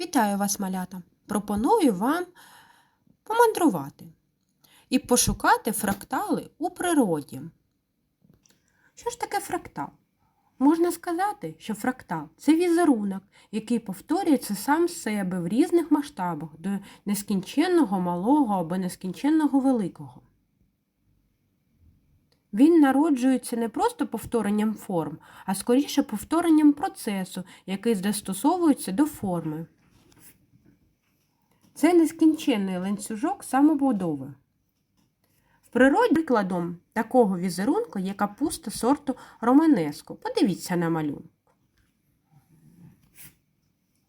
Вітаю вас, малята! Пропоную вам помандрувати і пошукати фрактали у природі. Що ж таке фрактал? Можна сказати, що фрактал це візерунок, який повторюється сам себе в різних масштабах до нескінченного малого або нескінченного великого. Він народжується не просто повторенням форм, а скоріше повторенням процесу, який застосовується до форми. Це нескінченний ланцюжок самобудови. В природі прикладом такого візерунку є капуста сорту романеско. Подивіться на малюнок.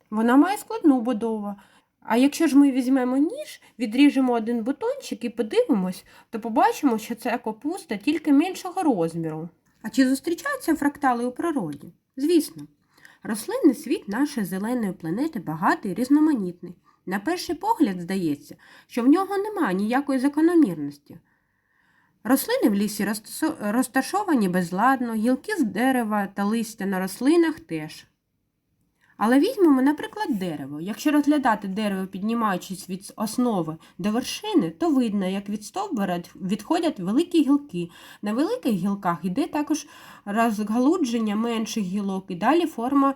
Вона має складну будову. А якщо ж ми візьмемо ніж, відріжемо один бутончик і подивимось, то побачимо, що це капуста тільки меншого розміру. А чи зустрічаються фрактали у природі? Звісно. Рослинний світ нашої зеленої планети багатий різноманітний. На перший погляд здається, що в нього немає ніякої закономірності. Рослини в лісі розташовані безладно, гілки з дерева та листя на рослинах теж. Але візьмемо, наприклад, дерево. Якщо розглядати дерево, піднімаючись від основи до вершини, то видно, як від стовбура відходять великі гілки. На великих гілках йде також розгалудження менших гілок, і далі форма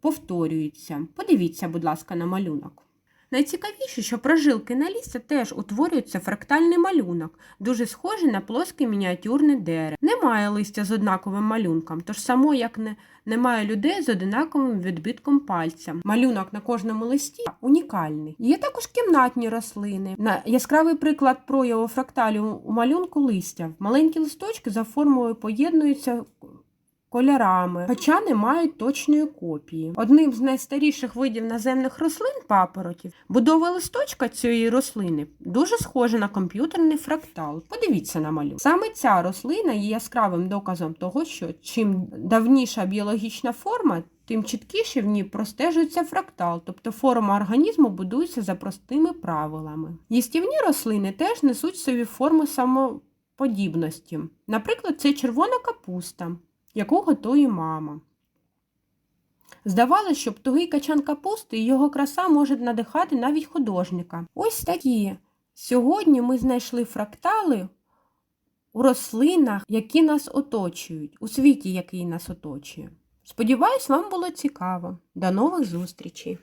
повторюється. Подивіться, будь ласка, на малюнок. Найцікавіше, що прожилки на лісі теж утворюється фрактальний малюнок, дуже схожий на плоске мініатюрне дерево. Немає листя з однаковим малюнком, тож само як не, немає людей з однаковим відбитком пальця. Малюнок на кожному листі унікальний. Є також кімнатні рослини. На яскравий приклад прояву фракталю у малюнку листя. Маленькі листочки за формою поєднуються кольорами, хоча не мають точної копії. Одним з найстаріших видів наземних рослин папоротів будова листочка цієї рослини дуже схожа на комп'ютерний фрактал. Подивіться на малюнок. Саме ця рослина є яскравим доказом того, що чим давніша біологічна форма, тим чіткіше в ній простежується фрактал, тобто форма організму будується за простими правилами. Їстівні рослини теж несуть собі форму самоподібності. Наприклад, це червона капуста яку готує мама. Здавалося, що тугий качан капусти і його краса може надихати навіть художника. Ось такі. Сьогодні ми знайшли фрактали у рослинах, які нас оточують, у світі, який нас оточує. Сподіваюсь, вам було цікаво. До нових зустрічей!